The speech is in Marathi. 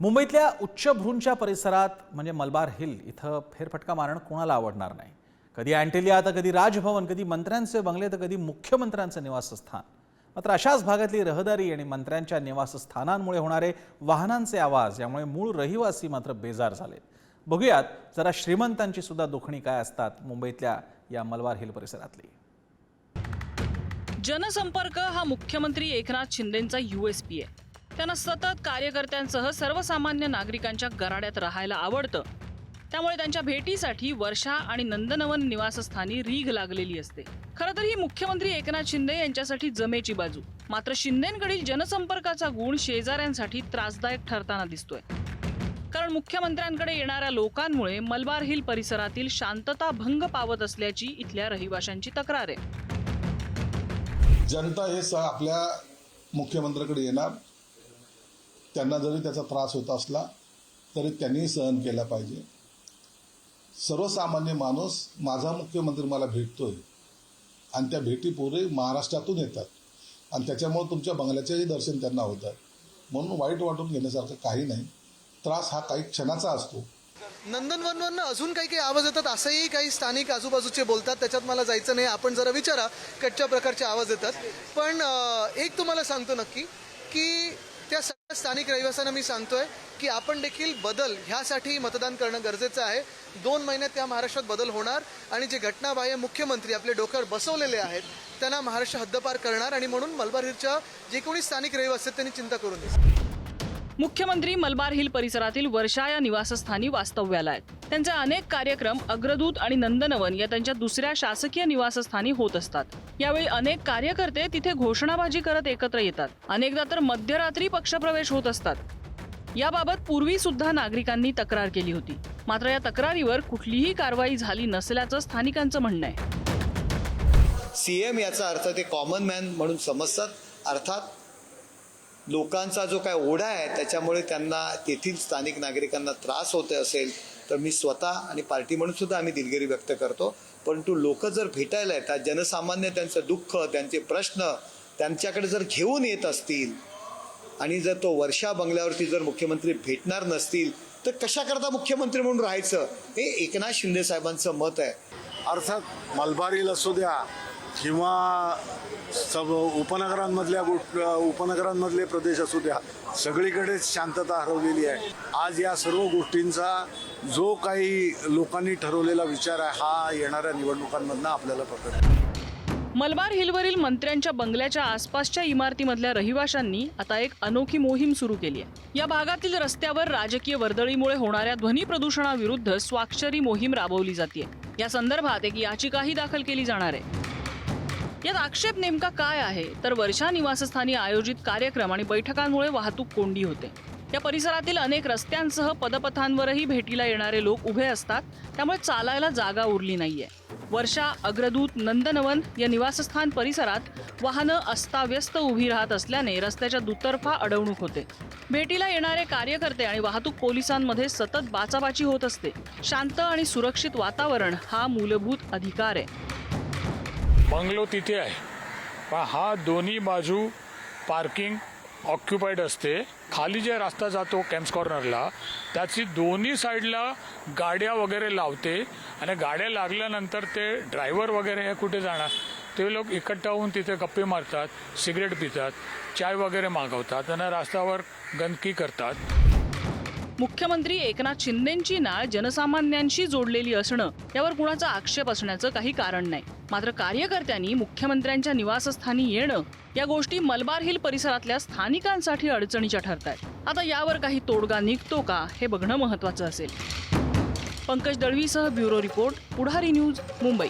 मुंबईतल्या उच्चभ्रूंच्या परिसरात म्हणजे मलबार हिल इथं फेरफटका मारणं कोणाला आवडणार नाही? कधी अँटेलिया तर कधी राजभवन कधी मंत्र्यांचे बंगले तर कधी मुख्यमंत्र्यांचं निवासस्थान. मात्र अशाच भागातली रहदारी आणि मंत्र्यांच्या निवासस्थानांमुळे होणारे वाहनांचे आवाज यामुळे मूळ रहिवासी मात्र बेजार झालेत. बघूयात जरा श्रीमंतांची सुद्धा दुखणी काय असतात मुंबईतल्या या मलबार हिल परिसरातली. जनसंपर्क हा मुख्यमंत्री एकनाथ शिंदेचा युएसपी आहे. त्यांना सतत कार्यकर्त्यांसह सर्वसामान्य नागरिकांच्या गराड्यात राहायला आवडतं. त्यामुळे त्यांच्या भेटीसाठी वर्षा आणि नंदनवन निवासस्थानी रीघ लागलेली असते. खरं तर ही मुख्यमंत्री एकनाथ शिंदे यांच्यासाठी जमेची बाजू. मात्र शिंदेकडील जनसंपर्काचा गुण शेजाऱ्यांसाठी त्रासदायक ठरताना दिसतोय. कारण मुख्यमंत्र्यांकडे येणाऱ्या लोकांमुळे मलबार हिल परिसरातील शांतता भंग पावत असल्याची इथल्या रहिवाशांची तक्रार आहे. जनता हे आपल्या मुख्यमंत्र्याकडे येणार. त्यांना जरी त्याचा त्रास होत असला तरी त्यांनी सहन केला पाहिजे. सर्वसामान्य माणूस माझा मुख्यमंत्री मला भेटतोय आणि त्या भेटी पुरे महाराष्ट्रातून येतात. आणि त्याच्यामुळे तुमच्या बंगल्याचेही दर्शन त्यांना होतात. म्हणून वाईट वाटून घेण्यासारखं काही नाही. त्रास हा काही क्षणाचा असतो. नंदनवनवरनं अजून काही काही आवाज येतात? असंही काही स्थानिक आजूबाजूचे बोलतात. त्याच्यात मला जायचं नाही. आपण जरा विचारा. कच्च्या प्रकारचे आवाज येतात. पण एक तुम्हाला सांगतो नक्की की त्या स्थानिक रहिवाशांना मी सांगतोय की आपण देखील बदल ह्यासाठी मतदान करणं गरजेचं आहे. दोन महिन्यात त्या महाराष्ट्रात बदल होणार आणि जे घटनाबाह्य मुख्यमंत्री आपले डोक्यावर बसवलेले आहेत त्यांना महाराष्ट्र हद्दपार करणार आणि म्हणून मलबार हिलच्या जे कोणी स्थानिक रहिवासी आहेत त्यांनी चिंता करून नये मुख्यमंत्री मलबार हिल परिसरातील वर्षा या निवासस्थानी वास्तव्याला आहेत त्यांचे अनेक कार्यक्रम अग्रदूत आणि नंदनवन या त्यांच्या दुसऱ्या शासकीय निवासस्थानी होत असतात. यावेळी अनेक कार्यकर्ते तिथे घोषणाबाजी करत एकत्र येतात. अनेकदा तर मध्यरात्री पक्षप्रवेश होत असतात. याबाबत पूर्वी सुद्धा नागरिकांनी तक्रार केली होती. मात्र या तक्रारीवर कुठलीही कारवाई झाली नसल्याचं स्थानिकांचं म्हणणं आहे. सी एम याचा अर्थ ते कॉमन मॅन म्हणून समजतात. अर्थात लोकांचा जो काय ओढा आहे त्याच्यामुळे त्यांना तेथील स्थानिक नागरिकांना त्रास होते असेल. तर मी स्वतः आणि पार्टी म्हणून सुद्धा आम्ही दिलगिरी व्यक्त करतो. परंतु लोक जर भेटायला येतात जनसामान्य त्यांचं दुःख त्यांचे प्रश्न त्यांच्याकडे जर घेऊन येत असतील आणि जर तो वर्षा बंगल्यावरती जर मुख्यमंत्री भेटणार नसतील तर कशाकरता मुख्यमंत्री म्हणून राहायचं? हे एकनाथ शिंदे साहेबांचं मत आहे. अर्थात मलबारील असू द्या किंवा सब उपनगरांमधल्या गोष्ट उपनगरांमधले प्रदेश असू द्या सगळीकडेच शांतता हरवलेली आहे. आज या सर्व गोष्टींचा जो काही लोकांनी ठरवलेला विचार आहे हा येणाऱ्या निवडणुकांमधनं आपल्याला पकडतो. मलबार हिलवरील मंत्र्यांच्या बंगल्याच्या आसपासच्या इमारतीमधल्या रहिवाशांनी आता एक अनोखी मोहीम सुरू केली आहे. या भागातील रस्त्यावर राजकीय वर्दळीमुळे होणाऱ्या ध्वनी प्रदूषणाविरुद्ध स्वाक्षरी मोहीम राबवली जाते या संदर्भात एक याचिकाही दाखल केली जाणार आहे. यात आक्षेप नेमका काय आहे? तर वर्षा निवासस्थानी आयोजित कार्यक्रम आणि बैठकांमुळे वाहतूक कोंडी होते. या परिसरातील अनेक रस्त्यांसह पदपथांवरही भेटीला येणारे लोक उभे असतात. त्यामुळे चालायला जागा उरली नाहीये. वर्षा अग्रदूत नंदनवन या निवासस्थान परिसरात वाहनं अस्ताव्यस्त उभी राहत असल्याने रस्त्याच्या दुतर्फा अडवणूक होते. भेटीला येणारे कार्यकर्ते आणि वाहतूक पोलिसांमध्ये सतत बाचाबाची होत असते. शांत आणि सुरक्षित वातावरण हा मूलभूत अधिकार आहे. बंगलो तिथे आहे. पण हा दोन्ही बाजू पार्किंग ऑक्युपाईड असते. खाली जे रस्ता जातो कॅम्प्स कॉर्नरला त्याची दोन्ही साईडला गाड्या वगैरे लावते आणि गाड्या लागल्यानंतर ते ड्रायव्हर वगैरे हे कुठे जाणार? ते लोक इकट्ठा होऊन तिथे गप्पे मारतात सिगरेट पितात चाय वगैरे मागवतात आणि रस्त्यावर गंदकी करतात. मुख्यमंत्री एकनाथ शिंदेची नाळ जनसामान्यांशी जोडलेली असणं यावर कुणाचा आक्षेप असण्याचं काही कारण नाही. मात्र कार्यकर्त्यांनी मुख्यमंत्र्यांच्या निवासस्थानी येणं या गोष्टी मलबार हिल परिसरातल्या स्थानिकांसाठी अडचणीच्या ठरत आहेत आता यावर काही तोडगा निघतो का हे बघणं महत्वाचं असेल. Pankaj दळवीसह bureau report Pudhari news Mumbai.